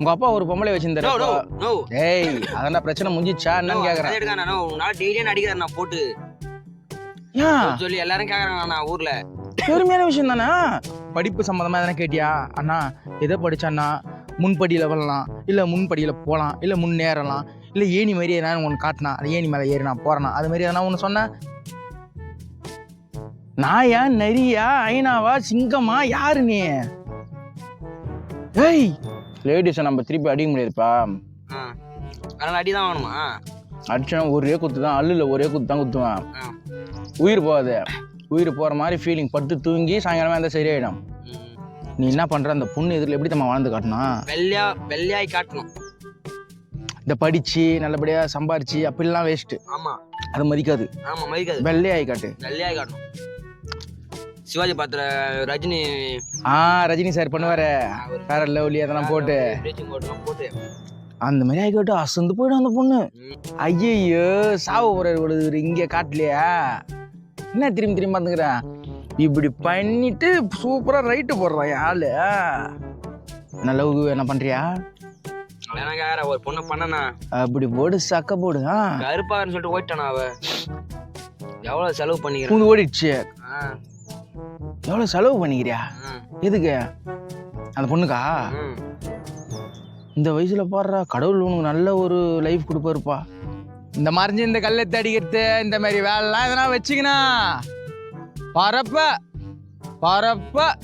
உங்க அப்பா ஒரு பொம்பளை வச்சிருந்தாரு டேய் அதான்டா பிரச்சனை முடிஞ்சிச்சா? என்னன்னு கேக்குறேன். நான் டெய்லியும் அடிக்கிறேன் நான் போட்டு. சொல்லி எல்லாரும் கேக்குறாங்க நான் ஊர்ல. பெருமையான விஷயம் தானே? படிப்பு சம்மந்தமா எதனா கேட்டியா? அண்ணா எதை படிச்சான்னா முன்படியில் வரலாம் இல்லை முன்படியில் போகலாம் இல்லை முன்னேறலாம் இல்லை ஏணி மாதிரி எதனா ஒன்று காட்டினா ஏணி மேலே ஏறினா போறனா அது மாதிரி எதனா ஒன்று சொன்ன? நாயா நரியா ஐனாவா சிங்கமா யாரு நீ? ஏய் லேடிஸை நம்ம திருப்பி அடிக்க முடியாதுப்பா. அதனால அடி தான் வாங்கணுமா? அடிச்சா ஒரே குத்து தான் அல்லுல ஒரே குத்து தான் குத்துவேன். உயிர் போகாது. உயிர் போகிற மாதிரி ஃபீலிங் பட்டு தூங்கி சாயங்காலமாக இருந்தால் சரியாயிடும். நீ என்ன பண்ற? அந்த பொண்ணு எதிரில் எப்படி நம்ம வாழ்ந்து காட்டணும் வெள்ளையா வெள்ளையாய் காட்டணும். இந்த படிச்சு நல்லபடியா சம்பாரிச்சு அப்படிலாம் வேஸ்ட் ஆமா. அது மதிக்காது. ஆமா மதிக்காது. வெள்ளையாய் காட்டு. வெள்ளையாய் காட்டணும். சிவாஜி பாத்திர ரஜினி. ஆ ரஜினி சார் பண்ணுவாரு. வேற லவ்லி அதெல்லாம் போட்டு. போட்டு அந்த மாதிரி ஆகி காட்டு அசந்து போயிடும் அந்த பொண்ணு. ஐயையோ சாவு போறாரு இவரு இங்க காட்டலையா? என்ன திரும்பி திரும்பி பார்த்துக்கிறேன் இப்படி பண்ணிட்டு சூப்பரா ரைட்டு போடுறான் ஆளு. என்ன லவ் என்ன கேக்குற ஒரு பொண்ணு பண்ணனா. அப்படி போடு சக்க போடு கருப்பாகன்னு சொல்லிட்டு ஓயிட்டானா அவ? எவ்வளவு செலவு பண்ணிக்கிறேன்? ஓடிடுச்சு. ஆ, எவ்வளவு செலவு பண்ணிக்கிறியா? எதுக்கு? அந்த பொண்ணுக்கா. இந்த வயசுல பாடுறா கடவுள் உனக்கு நல்ல ஒரு லைஃப் கொடுப்பாருப்பா. இந்த மறைஞ்சு இந்த கல்லத்தை அடிக்கிறது இந்த மாதிரி வேலைலாம் எதனா வச்சுக்கினா. பரப்ப பரப்ப.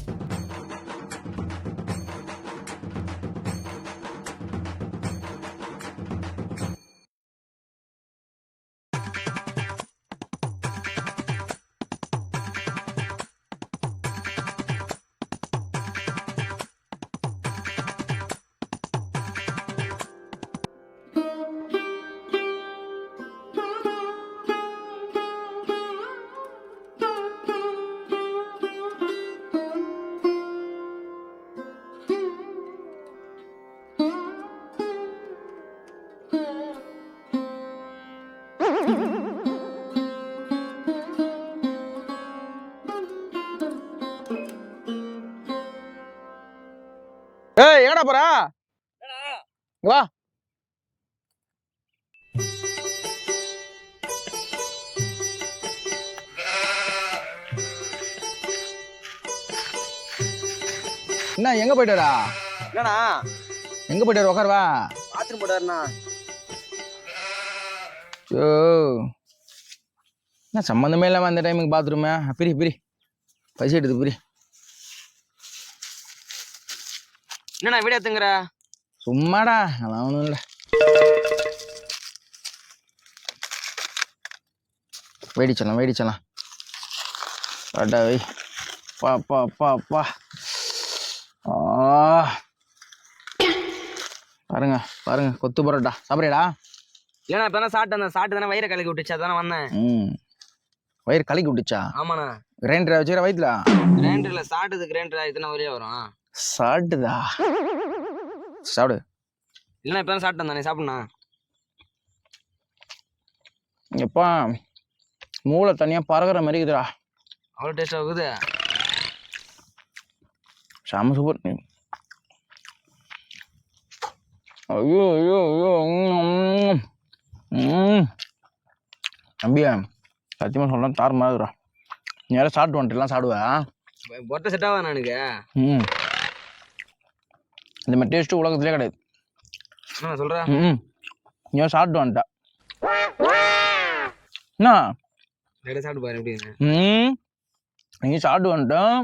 எங்கடா போறா? வா. என்ன எங்க போயிட்டாரா? என்னண்ணா? எங்க போயிட்டாரு? உட்கார் வா. பாத்ரூம் போட்டாருண்ணா. ஓ என்ன சம்மந்தமே இல்லாம அந்த டைமுக்கு பாத்ரூமே? பிரி பிரி. பசி எடுத்து பிரி. என்னண்ணா வீடியோ எடுத்துங்கிற சும்மாடா அதெல்லாம் ஒன்றும் இல்லை. வேடிச்சலாம் வேடிச்சலாம் அடா வை பா பா பா பா. ஆ. பாருங்க பாருங்க கொத்து பரோட்டா. சாப்பிட்றியடா? இல்லைண்ணா இப்போ தானே சாப்பிட்டேன் சாப்பிட்டு தானே வயிறை கலக்கி விட்டுச்சு அதானே வந்தேன். ம். வயிறு கலக்கி விட்டுச்சா? ஆமாண்ணா. கிரைண்டரை வச்சுக்கிற வயிற்றுல கிரைண்டர்ல சாப்பிட்டது கிரைண்டர் இதுனா வெளியே வரும். சாப்பிட்டுதா சாப்பிடு. இல்லைண்ணா இப்போ சாப்பிட்டேன் தானே சாப்பிட்ண்ணா. எப்பா மூளை தனியாக பறகுற மாதிரி இருக்குதுடா. அவ்வளோ டேஸ்ட் ஆகுது செம சூப்பர் ஐயோ ஐயோ ஐயோ. தம்பியா சத்தியமாக சொல்கிறேன் தார் மாதிரிடா நீ யாரும் சாப்பிட்டு வந்துட்டுலாம் சாப்பிடுவேன் பொட்டை செட் ஆகாது எனக்கு. ம் இந்த மாதிரி டேஸ்ட்டு உலகத்திலே கிடையாது. சொல்ற. ம் நீ சாப்பிட்டு வந்துட்ட. என்ன சாப்பிட்டு பாரு எப்படின்னு ம் நீ சாப்பிட்டு வந்துட்டேன்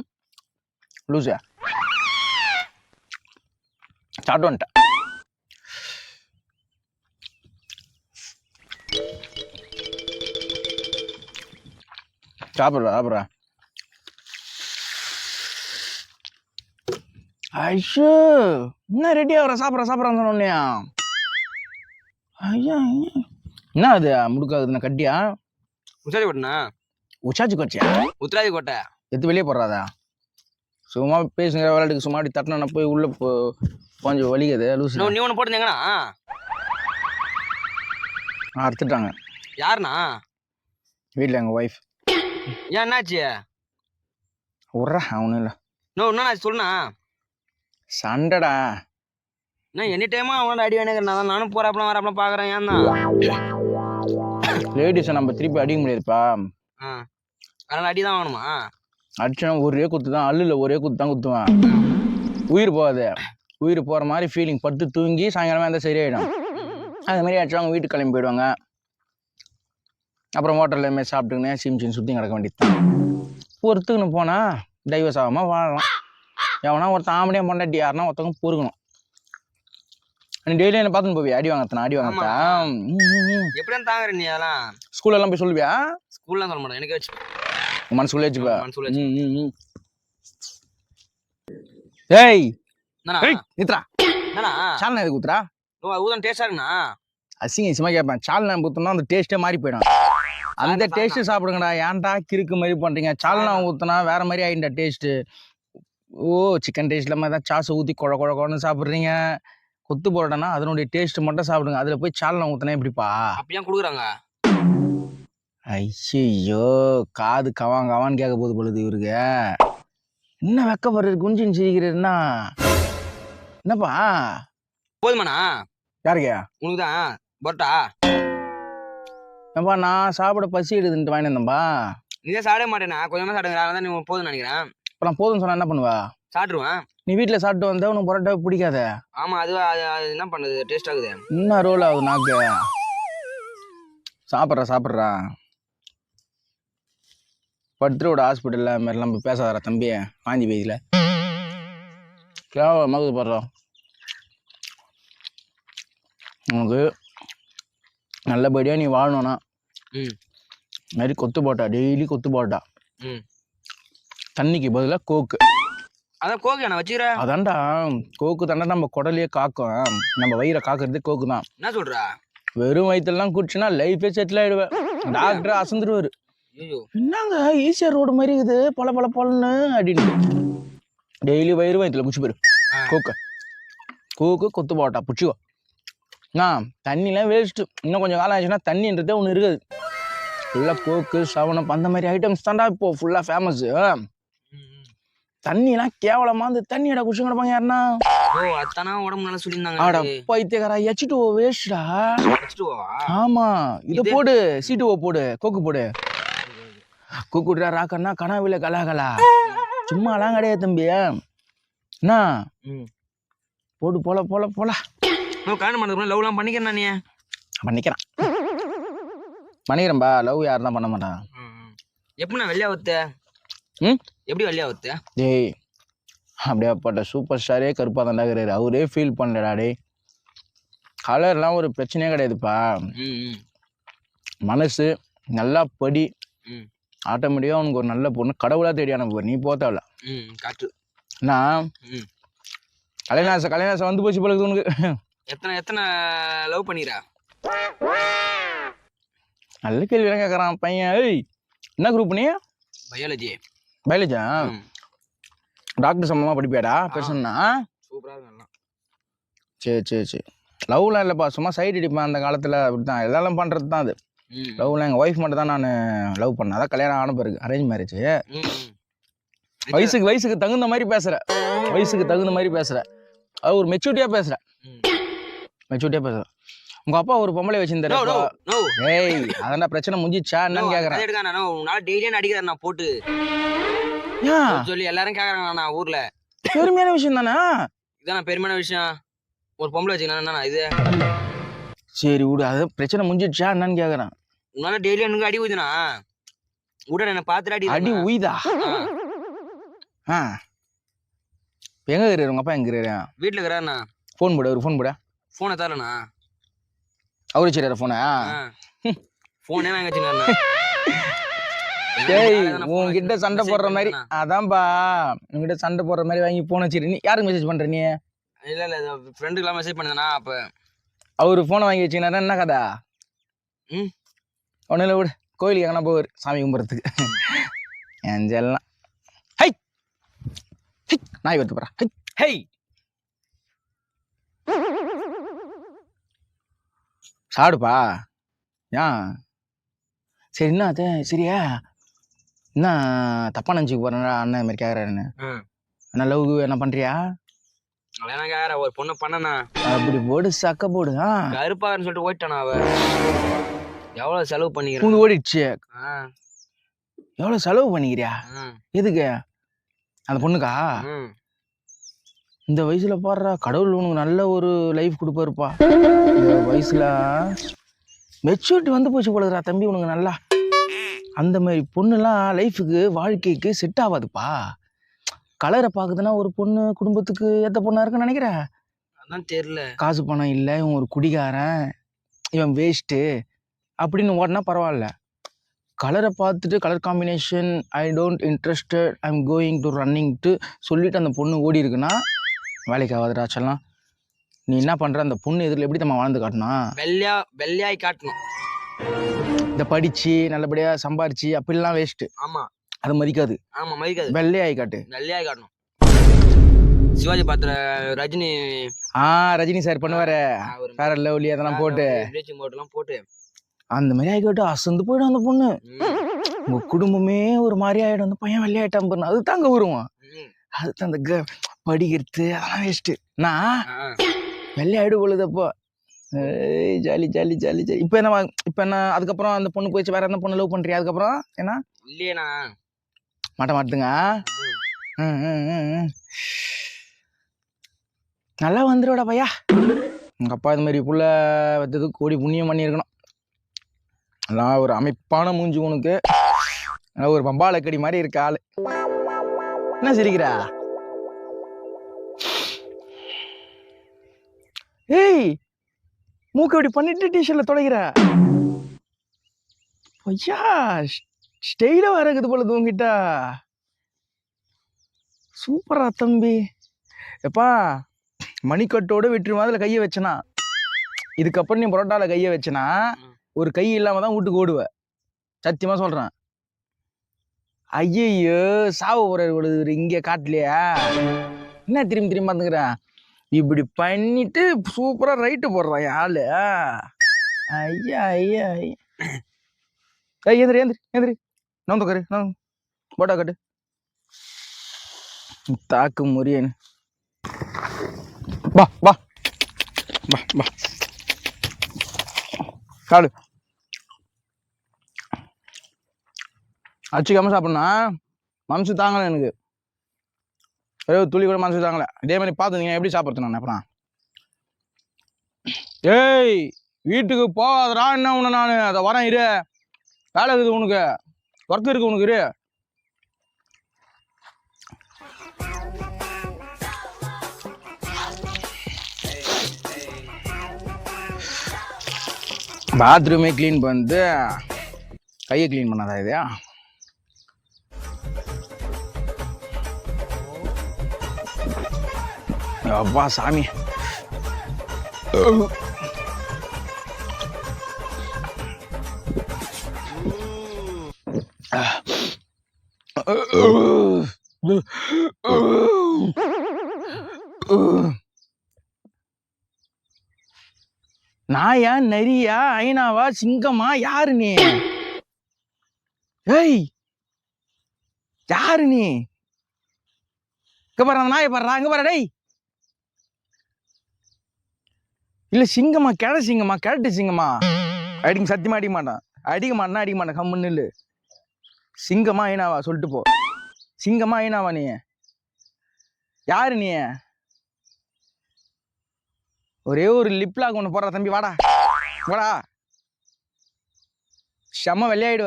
லூசியா சாப்பிட்டு வந்துட்டேன் சாப்பிட்றா சாப்பிட்றா. ஐயோ என்ன ரெடி ஆகுற? சாப்பிட்ற சாப்பிட்றான்னு சொன்னோன்னையா ஐயா ஐயா. என்ன அது? முடுக்காகுதுண்ணா கட்டியா? உச்சாரி கோட்டைண்ணா. உச்சாச்சு கொச்சியா உத்ராதி கோட்டை. எடுத்து வெளியே போடுறாதா? சும்மா பேசுங்கிற விளையாட்டுக்கு சும்மா அப்படி தட்டினா போய் உள்ள போ கொஞ்சம் வலிக்குது லூசு. இன்னும் நீ ஒன்று போட்டுருந்தீங்கண்ணா? அறுத்துட்டாங்க. யாருண்ணா? வீட்டில் எங்கள் ஒய்ஃப் ஏன் என்னாச்சு? விட்றா அவனும் இல்லை. நோ என்னண்ணா சொல்லுண்ணா. சண்டைடா. நான் எனி டைமா அவனோட அடி வேணுங்கிறேன் நான் நானும் போறாப்பலாம் வராப்பலாம் பாக்குறேன். ஏன் தான் லேடிஸை நம்ம திருப்பி அடிக்க முடியாதுப்பா. ஆ. அதனால அடி தான் வாங்கணுமா? அடிச்சா ஒரே குத்து தான். அல்லுல ஒரே குத்து தான் குத்துவேன். உயிர் போகாது. உயிர் போகிற மாதிரி ஃபீலிங் படுத்து தூங்கி சாயங்காலமாக இருந்தால் சரியாயிடும். அது மாதிரி அடிச்சவங்க வீட்டுக்கு கிளம்பி போயிடுவாங்க. அப்புறம் ஹோட்டலில் மாதிரி சாப்பிட்டுக்கினே சிம் சிம் சுற்றி கிடக்க வேண்டியது தான். பொறுத்துக்குன்னு போனால் டைவர்ஸ் ஆகாமல் வாழலாம். எவனா ஒருத்தன் ஆம்படியாக பொண்டாட்டி யாருன்னா ஒருத்தவங்க பொறுக்கணும். நீ டெய்லி என்ன பார்த்துன்னு போவியா? அடி வாங்கத்தான் அடி வாங்கத்தா எப்படி தாங்குற நீ அதெல்லாம். ஸ்கூலெல்லாம் போய் சொல்லுவியா? ஸ்கூல்லாம் சொல்ல மாட்டேன். எனக்கு வச்சு மனசுக்குள்ளே வச்சுப்பா மனசுக்குள்ள. ஏய்! நித்ரா சால்னா எதுக்கு ஊத்துறா? ஊதான் டேஸ்டா இருக்குண்ணா? அசிங்க அசிங்கமா கேட்பேன். சால்னா ஊத்துனா அந்த டேஸ்ட்டே மாறி போயிடும். அந்த டேஸ்ட் சாப்பிடுங்கடா. ஏன்டா கிறுக்கு மாதிரி பண்றீங்க? சால்னா ஊத்துனா வேற மாதிரி ஆயிண்டா டேஸ்ட் ஓ! சிக்கன் டேஸ்ட்ல மாதிரி தான் சாஸ் ஊத்தி குழ குழ குழன்னு சாப்பிடுறீங்க. கொத்து பரோட்டானா? அதனுடைய டேஸ்ட் மட்டும் சாப்பிடுங்க. அதுல போய் சால்னா ஊத்துனா எப்படிப்பா? அப்ப ஏன் குடுக்குறாங்க? ஐயோ காது கவான் கவான்னு கேட்க போகுது பொழுது இவருக்கு. என்ன வெக்கப்படுறது குஞ்சின்னு சிரிக்கிறதுன்னா என்னப்பா? போதுமாண்ணா. யாருக்கே? உனக்கு தான் பரோட்டா. ஏப்பா நான் சாப்பிட பசி எடுதுன்ட்டு வாங்கிட்டு வந்தேன்பா. நீ தான் சாப்பிட மாட்டேண்ணா. கொஞ்சமா சாப்பிடுங்க. அதான் நீ போதும் நினைக்கிறேன். இப்போ நான் போதும்னு சொன்னா என்ன பண்ணுவா? சாப்பிடுவேன் நீ வீட்டில் சாப்பிட்டு வந்தா உனக்கு பரோட்டா பிடிக்காத? ஆமா அது என்ன பண்ணுது? டேஸ்ட் ஆகுது. என்ன ரோல் ஆகுது நாக்கு? சாப்பிட்றா சாப்பிட்றா. படுத்துருவோட ஹாஸ்பிட்டலில் அது மாதிரிலாம் போய் பேசாதடா தம்பி. வாந்தி பேதியில் கேவல மகுது படுறோம் உனக்கு நல்லபடியாக நீ வாழணும்னா ம். மாதிரி கொத்து போட்டா டெய்லி கொத்து போட்டா. ம். தண்ணிக்கு பதிலாக கோக்கு. அதான் கோகை நான் வச்சுக்கிறேன். அதான்டா கோக்கு தாண்டா நம்ம குடலையே காக்கும். நம்ம வயிறை காக்கிறது கோக்கு தான். என்ன சொல்றா? வெறும் வயிற்றுலாம் குடிச்சுன்னா லைஃபே செட்டில் ஆயிடுவேன் டாக்டர் அசந்துருவாரு. என்னங்க ஈஸியாக ரோடு மாதிரி இருக்குது. பல பல பலன்னு அப்படின்னு. டெய்லி வயிறு வயிற்றுல குச்சி போயிரு. கோக்கு. கோக்கு கொத்து போட்டா புடிச்சிக்கோ ஆ தண்ணிலாம் வேஸ்ட்டு இன்னும் கொஞ்சம் காலம் ஆச்சுன்னா தண்ணின்றதே ஒன்று இருக்குது. ஃபுல்லாக கோக்கு சவனம் அந்த மாதிரி ஐட்டம்ஸ் தான்டா இப்போ ஃபுல்லாக ஃபேமஸ்ஸு. தண்ணிலாம் கேவலமாக அந்த தண்ணியோட குச்சி கிடப்பாங்க யாருன்னா? ஓ அத்தானா உடம்பு நல்லா ஆட சொல்லியிருந்தாங்க பைத்தியக்காரா எச்சிட்டு வேஸ்டா வச்சுட்டு போவா ஆமா. இத போடு சீட்டு ஓ போடு கோக்கு போடு. கூக்குடுறா ராக்கண்ணா கனாவில கலாகலா. சும்மாலாம் கிடையாது தம்பி. என்ன போடு போல போல போல. கல்யாணம் பண்ணுறதுக்கு லவ்லாம் பண்ணிக்கிறேன் நீ? பண்ணிக்கிறான். பண்ணிக்கிறேன்பா. லவ் யாரும் தான் பண்ண மாட்டான். எப்படி நான் வெள்ளையா ஒத்த? ம்? எப்படி வெள்ளையா ஒத்த? டேய் அப்படியாப்பட்ட சூப்பர் ஸ்டாரே கருப்பா தான் இருக்கிறாரு அவரே ஃபீல் பண்ணலடா டேய். கலர்லாம் ஒரு பிரச்சனையே கிடையாதுப்பா. மனசு நல்லா படி. ஆட்டோமேட்டிக்காக உனக்கு ஒரு நல்ல பொண்ணு கடவுளாக தேடி அனுப்புவார் நீ போத்தாவில காற்று நான் கல்யாணாசம் கல்யாணாசம் வந்து போச்சு பழகுது உனக்கு. எத்தனை எத்தனை லவ் பண்ணிக்கிறா நல்ல கேள்வி கேட்குறான் பையன். ஏய் என்ன குரூப் நீ? பயாலஜி பயாலஜா டாக்டர் சம்பந்தமாக படிப்பியாடா? பேசணும்னா சூப்பராக இருக்கும் சரி சரி சரி. லவ்லாம் இல்லைப்பா. சும்மா சைடு அடிப்பேன் அந்த காலத்தில். அப்படி தான் இதெல்லாம் பண்ணுறது தான் அது. லவ்லாம் எங்கள் ஒய்ஃப் மட்டும் தான் நான் லவ் பண்ணேன். அதான் கல்யாணம் ஆன பிறகு. Arrange marriage. வயசுக்கு வயசுக்கு தகுந்த மாதிரி பேசுகிற வயசுக்கு தகுந்த மாதிரி பேசுகிற அது ஒரு மெச்சூரிட்டியாக பேசுகிற. மெச்சூரிட்டியாக பேசுகிற உங்கள் அப்பா ஒரு பொம்பளை வச்சிருந்தாரு. ஏய் அதான்டா பிரச்சனை முடிஞ்சிச்சா என்னன்னு எடுக்காத, நான் அடிக்கிறேன் போட்டு. சொல்லி எல்லாரும் கேக்குறாங்க ஊர்ல. பெருமையான விஷயம் தானே? இதான் பெருமையான விஷயம். ஒரு பொம்பளை வச்சுக்கலாம் என்ன இது. சரி விடு. அது பிரச்சனை முடிஞ்சிடுச்சா என்னன்னு கேக்குறேன். உன்னால டெய்லி எனக்கு அடி ஊதுனா? உடனே என்ன பாத்துட்டு அடி அடி உய்து. ஆ, எங்க இருக்கிறாரு? உங்க அப்பா எங்க இருக்கிறாரு? வீட்டுல இருக்கிறாருண்ணா. ஃபோன் போடு ஒரு ஃபோன் போட. போனை தரலண்ணா அவரு வச்சிருக்காரு ஃபோனை போனே வாங்கி வச்சுருந்தேன் டேய் உன்கிட்ட சண்டை போடுற மாதிரி அதான்பா உன்கிட்ட சண்டை போடுற மாதிரி வாங்கி போன் வச்சிரு நீ யாருக்கு மெசேஜ் பண்ற நீ? இல்ல இல்ல ஃப்ரெண்டுக்கெல்லாம் மெசேஜ் பண்ணேனா அப்ப அவரு ஃபோனை வாங்கி வச்சுக்கினா என்ன கதா? ம்? ஒன்றும் இல்லை விடு. கோயிலுக்கு எங்கன்னா போவார் சாமி கும்பிட்றதுக்கு. என் செல்லம் ஹை! ஹை! நாய் வருது போறா ஹை! ஹேய் சாடுப்பா. ஏன் சரி என்ன அது? சரியா? என்ன தப்பா நினச்சிக்க போறேன்டா அண்ணன் மாதிரி கேட்குறாருன்னு. என்ன லவ் என்ன பண்றியா? அதெல்லாம் கேக்குற? ஒரு பொண்ணு பண்ணனா? அப்படி போடு சக்க போடு ஆ. கருப்பாகன்னு சொல்லிட்டு ஓயிட்டானா அவ எவ்வளவு செலவு பண்ணிக்கிறேன்? பூந்து ஓடிடுச்சு. எவ்வளோ செலவு பண்ணிக்கிறியா? எதுக்கு? அந்த பொண்ணுக்கா. இந்த வயசுல பாடுறா கடவுள் உனக்கு நல்ல ஒரு லைஃப் கொடுப்பாருப்பா. இந்த வயசுல மெச்சூரிட்டி வந்து போச்சு போலதுடா தம்பி உனக்கு நல்லா. அந்த மாதிரி பொண்ணுலாம் லைஃபுக்கு வாழ்க்கைக்கு செட் ஆகாதுப்பா கலரை பார்க்குதுன்னா ஒரு பொண்ணு குடும்பத்துக்கு ஏற்ற பொண்ணா இருக்குன்னு நினைக்கிறேன் அதான் தெரியல காசு பணம் இல்லை இவன் ஒரு குடிகாரன் இவன் வேஸ்ட்டு அப்படின்னு ஓடினா பரவாயில்ல. கலரை பார்த்துட்டு colour combination I don't interested I am going to ரன்னிங்ட்டு சொல்லிட்டு அந்த பொண்ணு ஓடி இருக்குன்னா வேலைக்கு ஆகாதுடா சொல்லலாம் நீ என்ன பண்ணுற அந்த பொண்ணு எதிரில் எப்படி நம்ம வாழ்ந்து காட்டணும் வெள்ளையா வெள்ளையாய் காட்டணும். இந்த படித்து நல்லபடியாக சம்பாரிச்சு அப்படிலாம் வேஸ்ட்டு ஆமா. அது மதிக்காது. ஆமா மதிக்காது. வெள்ளையாகி காட்டு வெள்ளையாய் காட்டணும். சிவாஜி பாத்திர ரஜினி. ஆ ரஜினி சார் பண்ணுவாரு. வேற லவ்லி அதெல்லாம் போட்டு. ப்ளீச்சிங் போட்டுலாம் போட்டு. அந்த மாதிரி ஆகி காட்டு அசந்து போயிடும் அந்த பொண்ணு. உங்க குடும்பமே ஒரு மாதிரி ஆயிடும். அந்த பையன் வெள்ளையாயிட்டான் பாருங்க அது தாங்க வருவான் ம். அது அந்த படிக்கிறது அதெல்லாம் வேஸ்ட்டு நான் வெள்ளையாயிடு பொழுதப்போ ஏய் ஜாலி ஜாலி ஜாலி ஜாலி. இப்போ என்ன இப்போ என்ன அதுக்கப்புறம் அந்த பொண்ணு போயிடுச்சு வேற என்ன பொண்ணு லவ் பண்ணுறியா அதுக்கப்புறம் என்ன? இல்லையேண்ணா. மாட்ட மாட்டுங்க. நல்லா வந்துருவாடா பையா. உங்க அப்பா இது மாதிரி புள்ள வச்சதுக்கு கோடி புண்ணியம் பண்ணியிருக்கணும். எல்லாம் ஒரு அமைப்பான மூஞ்சி உனக்கு. நல்லா ஒரு பம்பாலக்கடி மாதிரி இருக்க ஆளு. என்ன சிரிக்கிறா? ஏய் மூக்கு இப்படி பண்ணிட்டு டிஷர்ட்ல தொலைகிற ஐயா ஸ்டெயில வேற இருக்குது போல தூங்கிட்டா சூப்பரா தம்பி. எப்பா மணிக்கட்டோட வெற்றி அதில் கையை வச்சனா. இதுக்கப்புறம் நீ பரோட்டால கையை வச்சனா ஒரு கை இல்லாமல் தான் வீட்டுக்கு ஓடுவ. சத்தியமா சொல்றேன். ஐயையோ சாவு போகிற இங்கே இங்க காட்டலையா. என்ன திரும்பி திரும்பி பார்த்துக்கிறேன் இப்படி பண்ணிட்டு சூப்பரா ரைட்டு போடுறான் ஆளு. ஐயா ஐயா ஐயா. ஏய் எந்திரி எந்திரி எந்திரி. நான் தோக்கரு நான் போட்டா கட்டு. தாக்கு முரியன் வா வா. வா வா. காடு அச்சுக்காம சாப்பிட்ணும் மனசு தாங்கலை எனக்கு. ஏதோ துளி கூட மனசு தாங்கலை. இதே மாதிரி பார்த்துருந்தீங்க எப்படி சாப்பிட்றது நான் அப்புறம்? ஏய் வீட்டுக்கு போகாதரா என்ன ஒன்று நான்? அதை வரேன் இரு. வேலை இருக்குது உனக்கு. ஒர்க் இருக்கு உனக்கு இரு. பாத்ரூமே க்ளீன் பண்ணிட்டு கையை க்ளீன் பண்ணாதா இது அப்பா சாமி. நாயா நரியா ஐனாவா சிங்கமா யாரு நீ ஏய் யாரு நீ இங்க பாரு நாயை பாரு அங்க பாரு டேய். இல்ல சிங்கம்மா கிழ சிங்கம்மா கிழட்டு சிங்கம்மா. அடிக்க சத்தியமாக அடிக்க மாட்டான். அடிக்க மாட்டான் அடிக்க மாட்டான். கம்முன்னு சிங்கமா ஐனாவா சொல்லிட்டு போ. சிங்கமா ஐனாவா நீ? யாரு நீ? ஒரே ஒரு லிப்லாக் ஒன்று போடுற தம்பி. வாடா. வாடா. செம்ம வெள்ளையாயிடு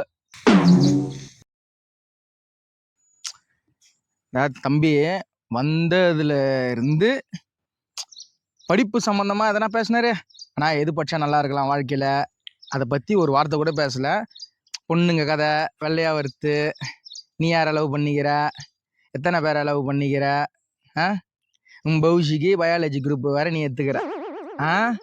தம்பி வந்ததுல இருந்து படிப்பு சம்பந்தமா எதனா பேசினாரு? நான் எது படிச்சா நல்லா இருக்கலாம் வாழ்க்கையில? அதை பத்தி ஒரு வார்த்தை கூட பேசல. பொண்ணுங்க கதை வெள்ளையா வறுத்து நீ யாரை லவ் பண்ணிக்கிற? எத்தனை பேரை லவ் பண்ணிக்கிற? ஆ? உன் பௌஷிக்கு பயாலஜி குரூப் வேற நீ எடுத்துக்கிற. ஆ?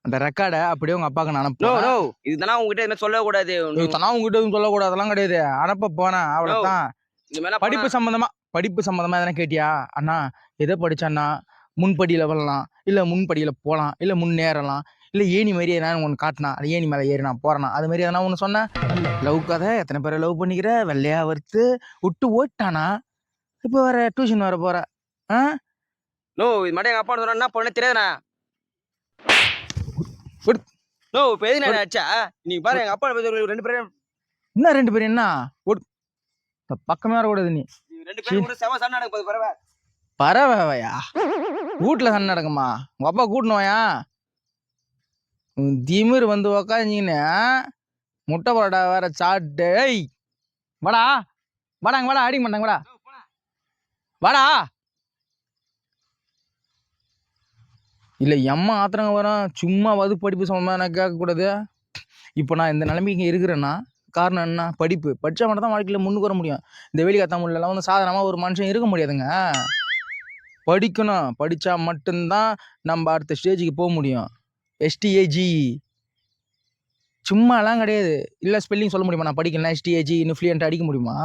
அந்த ரெக்கார்டை அப்படியே உங்க அப்பாவுக்கு நான் நோ இதுதானே உங்ககிட்ட என்ன சொல்லக்கூடாது. நான் உங்ககிட்ட எதுவும் சொல்லக்கூடாது. அதெல்லாம் கிடையாது. அனுப்ப போனேன். மேல படிப்பு சம்பந்தமா படிப்பு சம்பந்தமா எதனா கேட்டியா? அண்ணா எதை படிச்சான்னா முன்படியில வரலாம் இல்ல முன்படியில போலாம் இல்ல முன்னேறலாம் இல்ல ஏணி மாதிரி எதனா ஒன்று காட்டினா அது ஏணி மேலே ஏறி நான் போறேனா அது மாதிரி எதனா ஒன்று சொன்னேன் லவ் கதை எத்தனை பேரை லவ் பண்ணிக்கிற வெள்ளையா வறுத்து விட்டு ஓட்டானா இப்போ வேற டியூஷன் வர போற ஆ? நோ இது மட்டும் எங்க அப்பா சொன்னா என்ன பண்ண தெரியாதுண்ணா. நோ இப்போ எது நான் அடிச்சா நீ பாரு எங்க அப்பா ரெண்டு பேரும் என்ன ரெண்டு பேரும் என்ன? பக்கமே வரக்கூடாது நீ. ரெண்டு பேரும் கூட செவ சண்டை நடக்கும் போது பரவ பறவையா? வீட்டில் சண்டை நடக்குமா உங்கள் அப்பா கூட்டினோயா திமிர் வந்து உக்காஞ்சின்னு முட்டை பரோட்டா வேற சாப்பிட்டு ஏய் வாடா வாடாங்க வாடா அடிக்க மாட்டாங்க வாடா. வாடா. இல்லை எம்மா ஆத்திரங்க வரும் சும்மா வது படிப்பு சம்மந்தமாக எனக்கு கேட்கக்கூடாது. இப்போ நான் இந்த நிலைமைக்கு இருக்கிறேன்னா காரணம் என்ன? படிப்பு. படித்தா மட்டும் தான் வாழ்க்கையில் முன்னுக்கு வர முடியும். இந்த வெளி தமிழ்லாம் வந்து சாதாரணமாக ஒரு மனுஷன் இருக்க முடியாதுங்க. படிக்கணும். படித்தா மட்டும்தான் நம்ம அடுத்த ஸ்டேஜுக்கு போக முடியும். எஸ்டிஏஜி சும்மாலாம் கிடையாது. இல்லை ஸ்பெல்லிங் சொல்ல முடியுமா? நான் படிக்கலாம் எஸ்டிஏஜி இன்னும் ஃப்ளூயண்ட் அடிக்க முடியுமா?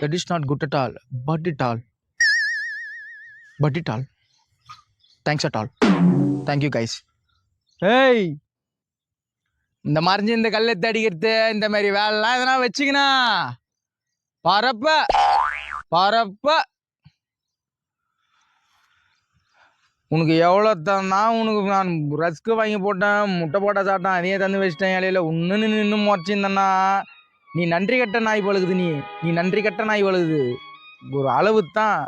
That is not good at all but it all but it all thanks at all thank you guys ஏய்! இந்த மறைஞ்சு இந்த கல்லெத்து அடிக்கிறது இந்த மாதிரி வேலைலாம் எதனா வச்சுக்கினா. பரப்ப. பரப்ப. உனக்கு எவ்வளோ தந்தா உனக்கு நான் ரஸ்க்கு வாங்கி போட்டேன் முட்டை போட்டா சாப்பிட்டேன் அதையே தந்து வச்சிட்டேன் இலையில. ஒன்று நின்று முறைச்சிருந்தேன்னா முறைச்சிருந்தண்ணா நீ நன்றி கட்ட நாய் பழகுது நீ. நீ நன்றி கட்ட நாய் பழகுது. ஒரு அளவு தான்